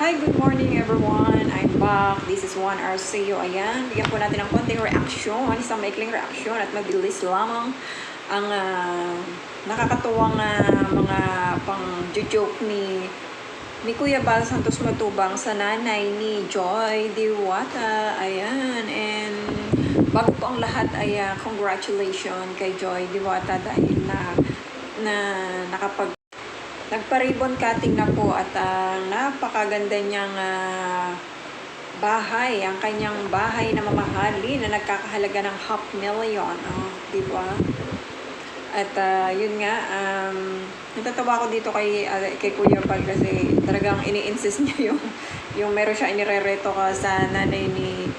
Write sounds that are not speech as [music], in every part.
Hi, good morning everyone. I'm back. This is 1 RCO. Ayan, bigyan po natin ng konting reaction, isang maikling reaction at mabilis lamang ang ah, nakakatuwang ah, mga pang-joke ni ni Kuya Bal Santos Matubang sa nanay ni Joy Diwata. Ayan, and bago po ang lahat ay ah, congratulations kay Joy Diwata dahil na na nakapag Nagpa-ribbon cutting na po at ang napakaganda niyang ah, bahay, ang kanyang bahay na mamahali na nagkakahalaga ng half million. Oh, di ba? At ah, yun nga, um, natatawa ako dito kay, ah, kay Kuya Pal kasi talagang ini-insist niya [laughs] yung, yung meron siya inirereto ka sa nanay ni,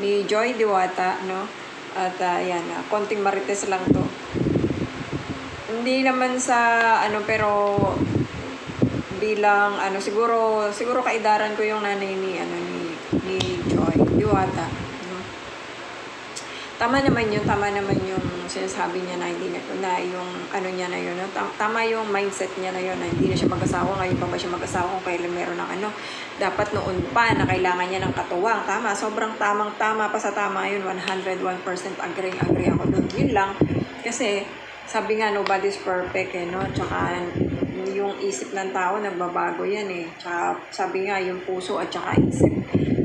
ni Joy Diwata, no? At ah, yan, ah, konting marites lang to. Hindi naman sa ano pero bilang ano siguro siguro kaidaran ko yung nanay ni ano ni ni Joy Diwata no? tama naman yun tama naman yung sinasabi niya na hindi na, na yung ano niya na yun no? Tam- tama yung mindset niya na yun na hindi na siya mag-asawa ngayon pa ba siya mag-asawa kung kailan meron ng ano dapat noon pa na kailangan niya ng katuwang tama sobrang tamang tama pa sa tama yun 101% agree agree ako doon yun lang kasi sabi nga nobody's perfect eh no tsaka yung isip ng tao nagbabago yan eh. Tsaka sabi nga yung puso at tsaka isip.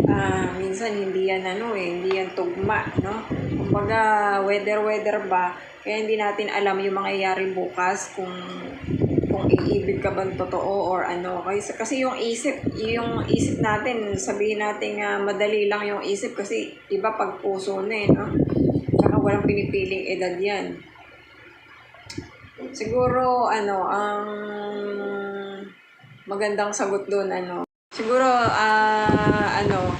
Ah minsan hindi yan ano eh hindi yan tugma no? Kumbaga weather weather ba kaya hindi natin alam yung mangyayari bukas kung kung iibig ka bang totoo or ano. Kasi kasi yung isip yung isip natin sabihin natin nga madali lang yung isip kasi iba pag puso na eh no? Tsaka walang pinipiling edad yan Siguro, ano, ang magandang sagot doon, ano, siguro, ah, ano,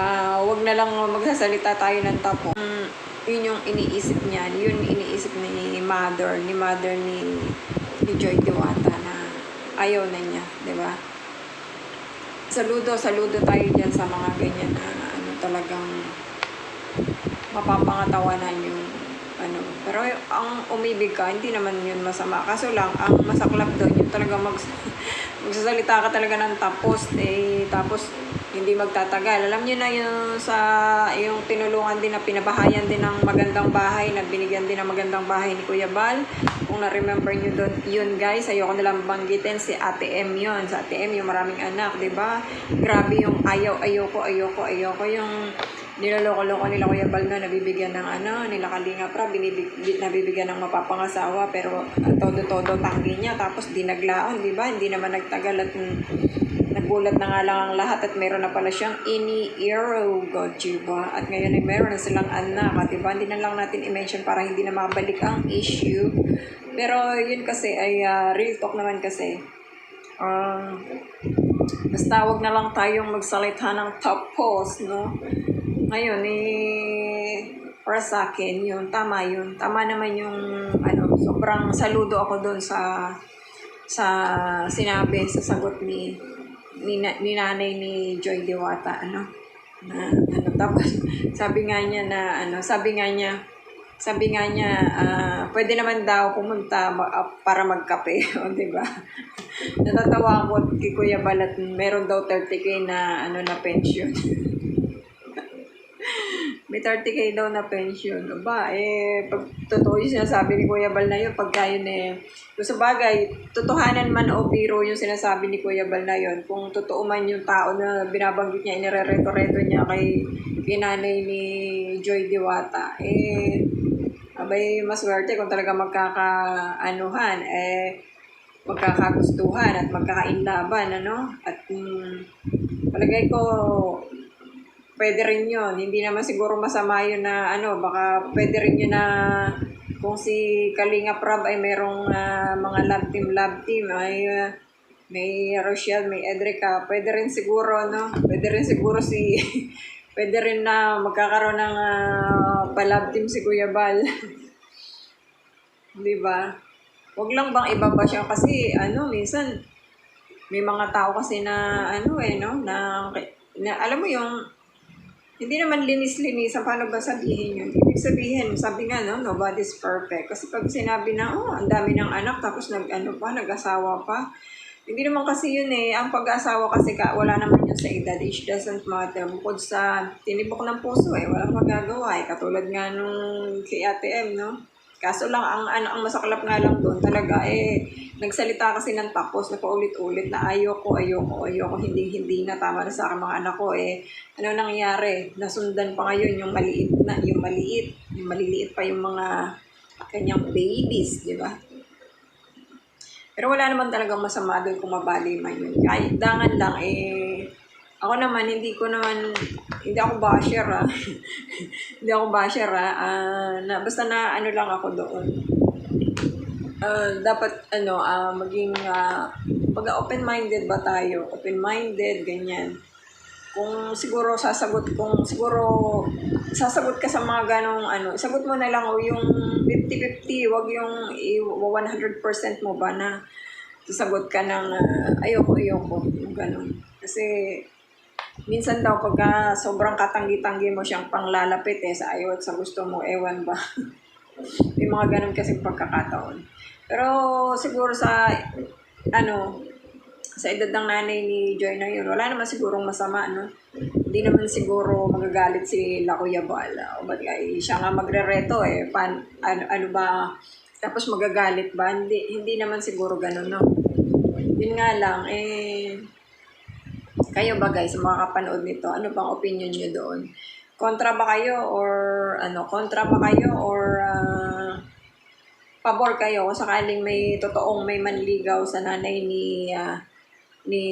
ah, wag na lang magsasalita tayo ng tapo. Mm, yun yung iniisip niya, yun iniisip ni mother, ni mother ni, ni Joy Diwata na ayaw na niya, di ba? Saludo, saludo tayo dyan sa mga ganyan na ano talagang mapapangatawanan yung ano. Pero ang umibig ka, hindi naman yun masama. Kaso lang, ang masaklap doon, yung talaga mag, [laughs] magsasalita ka talaga ng tapos, eh, tapos hindi magtatagal. Alam niyo na yung sa yung tinulungan din na pinabahayan din ng magandang bahay, na binigyan din ng magandang bahay ni Kuya Bal. Kung na-remember niyo doon, yun guys, ayoko nilang banggitin si Ate M yun. Sa Ate M, yung maraming anak, di ba? Grabe yung ayaw, ayoko, ayoko, ayoko. Yung niloloko-loko nila Kuya Bal na nabibigyan ng ano, nila Kalinga Pra, binibig, bi- nabibigyan ng mapapangasawa, pero todo-todo tanggi niya, tapos dinaglaon, di ba? Hindi naman nagtagal at nagulat na nga lang ang lahat at meron na pala siyang ini-euro, God, diba? At ngayon ay meron na silang anak, at diba? Hindi na lang natin i-mention para hindi na mabalik ang issue. Pero yun kasi ay ah, real talk naman kasi. Um, basta wag na lang tayong magsalita ng tapos, no? Ngayon, eh, para sa akin, yun, tama yun. Tama naman yung, ano, sobrang saludo ako doon sa, sa sinabi, sa sagot ni, ni, ni nanay ni Joy Diwata, ano, na, ano, tapos, [laughs] sabi nga niya na, ano, sabi nga niya, sabi nga niya, ah, pwede naman daw pumunta ma- ah, para magkape, [laughs] o, di ba? [laughs] Natatawa ako kay Kuya Balat, meron daw 30k na, ano, na pension. May 30k daw na pension. Ba, eh, pag totoo yung sinasabi ni Kuya Bal na yun, pagka yun eh, kung sa bagay, totohanan man o biro yung sinasabi ni Kuya Bal na yun, kung totoo man yung tao na binabanggit niya, inirereto-reto niya kay, kay nanay ni Joy Diwata, eh, abay, maswerte kung talaga magkakaanuhan, eh, magkakagustuhan at magkakainlaban, ano? At, mm, palagay ko, pwede rin yun. Hindi naman siguro masama yun na ano, baka pwede rin yun na kung si Kalinga Prab ay merong ah, mga love team, love team, ay ah, may Rochelle, may Edrica, pwede rin siguro, no? Pwede rin siguro si, [laughs] pwede rin na magkakaroon ng uh, pa-love team si Kuya Bal. [laughs] Di ba? Huwag lang bang ibaba siya kasi ano, minsan may mga tao kasi na ano eh, no? Na, na alam mo yung hindi naman linis-linisan. Paano ba sabihin yun? Ibig sabihin, sabi nga, no, nobody's perfect. Kasi pag sinabi na, oh, ang dami ng anak, tapos nag, ano pa, nag-asawa pa, Hindi naman kasi yun eh. Ang pag-asawa kasi ka, wala naman yun sa edad. Age doesn't matter. Bukod sa tinibok ng puso eh. Walang magagawa eh. Katulad nga nung kay Ate no? Kaso lang, ang, ang, ang masaklap nga lang doon talaga eh, nagsalita kasi ng tapos na paulit-ulit na ayoko, ayoko, ayoko, hindi, hindi na tama na sa akin mga anak ko eh. Ano nangyari? Nasundan pa ngayon yung maliit na, yung maliit, yung maliliit pa yung mga kanyang babies, di ba? Pero wala naman talagang masama doon kung mabali man yun. Kahit dangan lang, eh, ako naman, hindi ko naman, hindi ako basher, ah. [laughs] hindi ako basher, ah. Ah, na, basta na, ano lang ako doon. Ah, dapat, ano, ah, maging, ah, pag open-minded ba tayo? Open-minded, ganyan. Kung siguro sasagot, kung siguro sasagot ka sa mga ganong ano, sagot mo na lang o yung 50-50, wag yung i- 100% mo ba na sasagot ka ng ah, ayoko, ayoko, yung ganon. Kasi minsan daw pagka sobrang katanggi-tanggi mo siyang panglalapit eh sa ayaw at sa gusto mo, ewan ba. [laughs] May mga ganun kasi pagkakataon. Pero siguro sa ano, sa edad ng nanay ni Joy na yun, wala naman sigurong masama, no? Hindi naman siguro magagalit si La Kuya Bal. O ba't ay siya nga magre-reto eh. Pan, ano, ano ba, tapos magagalit ba? Hindi, hindi naman siguro ganun, no? Yun nga lang, eh, kayo ba guys, mga kapanood nito, ano bang opinion nyo doon? Kontra ba kayo or ano, kontra ba kayo or ah, pabor kayo kung sakaling may totoong may manligaw sa nanay ni ah, ni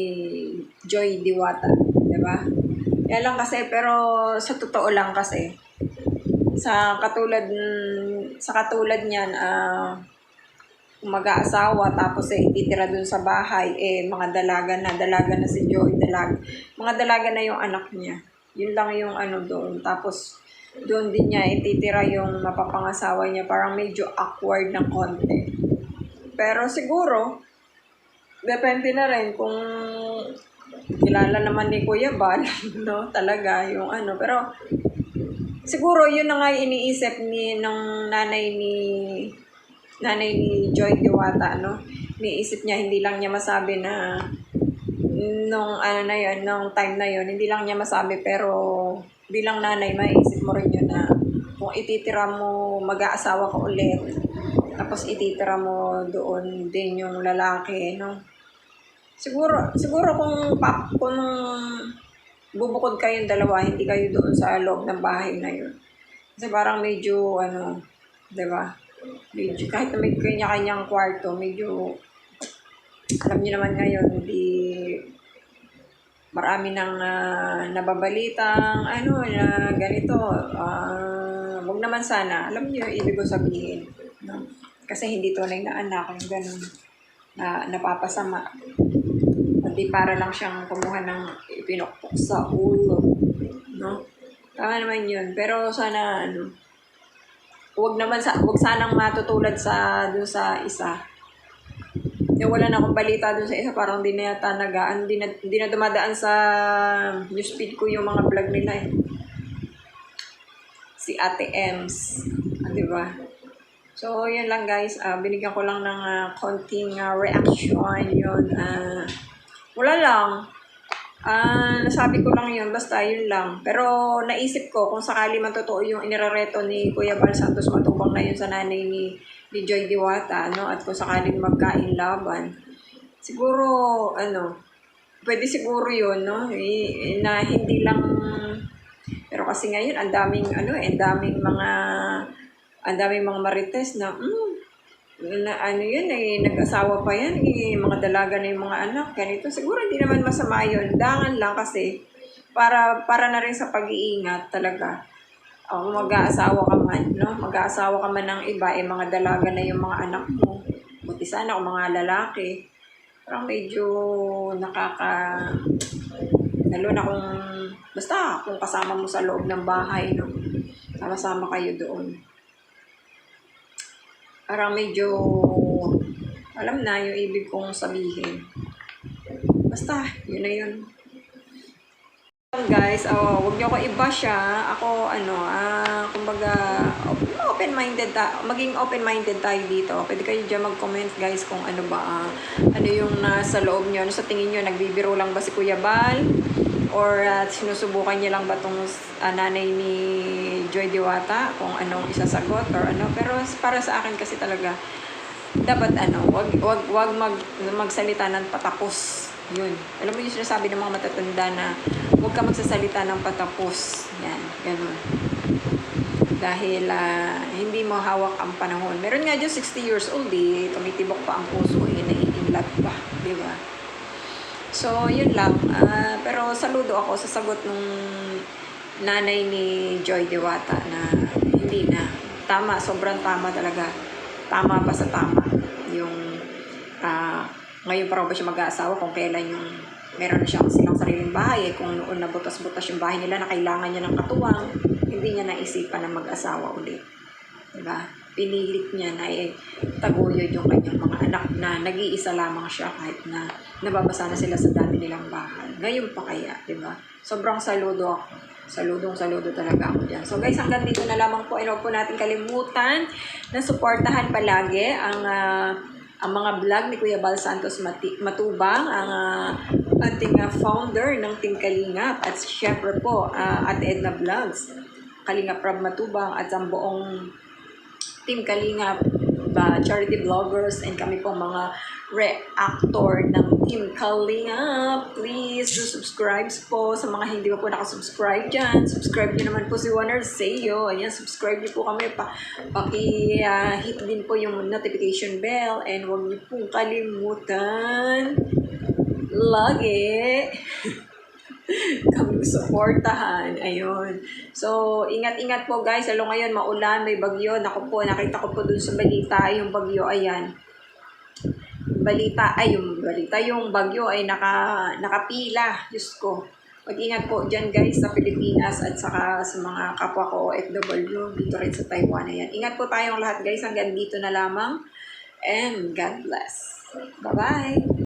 Joy Diwata, 'di ba? Kaya lang kasi pero sa totoo lang kasi sa katulad sa katulad niyan ah kung mag-aasawa tapos eh ititira dun sa bahay eh mga dalaga na dalaga na si Joy dalag mga dalaga na yung anak niya. Yun lang yung ano doon. Tapos doon din niya ititira yung mapapangasawa niya parang medyo awkward ng konti. Pero siguro depende na rin kung kilala naman ni Kuya Bal [laughs] no talaga yung ano. Pero siguro yun na nga iniisip ni ng nanay ni nanay ni Joy Diwata, no? Iniisip niya, hindi lang niya masabi na nung ano na yun, nung time na yun, hindi lang niya masabi pero bilang nanay, maiisip mo rin yun na kung ititira mo, mag-aasawa ka ulit, tapos ititira mo doon din yung lalaki, no? Siguro, siguro kung, pa, kung bubukod kayong dalawa, hindi kayo doon sa loob ng bahay na yun. Kasi parang medyo, ano, di ba? Medyo kahit na may kanya-kanyang kwarto, medyo alam niyo naman ngayon, hindi marami nang ah, nababalitang ano na ganito. ah wag naman sana. Alam niyo, ibig ko sabihin. No? Kasi hindi tunay na anak, yung ganun na napapasama. Hindi para lang siyang kumuha ng ipinukpok sa ulo. No? Tama naman yun. Pero sana, ano, Huwag naman sa huwag sanang matutulad sa dun sa isa. Yung wala na akong balita dun sa isa, parang di na yata nagaan, di na, di na dumadaan sa newsfeed ko yung mga vlog nila eh. Si Ate Ems, ah, di ba? So, yun lang guys, Ah, binigyan ko lang ng ah, konting ah, reaction yun. Ah, wala lang. Ah, nasabi ko lang yun, basta yun lang. Pero naisip ko kung sakali man totoo yung inirereto ni Kuya Bal Santos matubang na yun sa nanay ni, ni Joy Diwata, no? At kung sakaling magkain laban, siguro, ano, pwede siguro yun, no? Eh, na hindi lang, pero kasi ngayon, ang daming, ano, eh, ang daming mga, ang daming mga marites na, mm, na ano yun eh, nag-asawa pa yan eh, mga dalaga na yung mga anak, ganito. Siguro hindi naman masama yun. Dangan lang kasi, para, para na rin sa pag-iingat talaga. O kung mag-aasawa ka man, no? Mag-aasawa ka man ng iba, eh, mga dalaga na yung mga anak mo. Buti sana kung mga lalaki. Parang medyo nakaka... Lalo na kung... Basta kung kasama mo sa loob ng bahay, no? Sama-sama kayo doon parang medyo alam na yung ibig kong sabihin. Basta, yun na yun. guys, oh, wag niyo ako iba siya. Ako ano, ah, kumbaga op- open-minded ta maging open-minded tayo dito. Pwede kayo diyan mag-comment guys kung ano ba ah, ano yung nasa loob niyo. Ano sa tingin niyo nagbibiro lang ba si Kuya Bal? Or ah, sinusubukan niya lang ba tong ah, nanay ni Joy Diwata kung anong isasagot or ano. Pero para sa akin kasi talaga dapat ano, wag wag wag mag magsalita ng patapos. Yun. Alam mo yung sinasabi ng mga matatanda na huwag ka magsasalita ng patapos. Yan, ganun. Dahil ah, hindi mo hawak ang panahon. Meron nga dyan 60 years old eh, tumitibok pa ang puso eh, nai-in love pa, di ba? So, yun lang. Ah, pero saludo ako sa sagot nung nanay ni Joy Diwata na hindi na. Tama, sobrang tama talaga. Tama pa sa tama. Yung ah, ngayon pa raw ba siya mag-aasawa kung kailan yung meron na siyang silang sariling bahay eh, kung noon nabutas-butas yung bahay nila na kailangan niya ng katuwang, hindi niya naisipan na mag-asawa ulit. Diba? Pinilit niya na eh, taguyod yung kanyang mga anak na nag-iisa lamang siya kahit na nababasa na sila sa dati nilang bahay. Ngayon pa kaya, diba? Sobrang saludo ako. Saludong saludo talaga ako dyan. So guys, hanggang dito na lamang po. Ano po natin kalimutan na suportahan palagi ang ah, ang mga vlog ni Kuya Bal Santos Mati- Matubang, ang ah, ating ah, founder ng Team Kalingap at syempre po, ah, Ate Edna Vlogs, Kalingap Rob Matubang at ang buong Team Kalingap, ba, charity vloggers, and kami pong mga reactor ng Team Kalingap. Please do subscribe po sa mga hindi pa po nakasubscribe dyan. Subscribe nyo naman po si Warner Sayo. Ayan, subscribe nyo po kami. Pa, paki-hit din po yung notification bell and huwag nyo pong kalimutan lagi [laughs] [laughs] kami suportahan. Ayun. So, ingat-ingat po guys. Lalo ngayon, maulan, may bagyo. Naku po, nakita ko po dun sa balita, yung bagyo, ayan. Balita, ay yung balita, yung bagyo ay naka, nakapila. Diyos ko. Mag-ingat po dyan guys sa Pilipinas at saka sa mga kapwa ko OFW dito rin sa Taiwan. Ayan. Ingat po tayong lahat guys. Hanggang dito na lamang. And God bless. Bye-bye.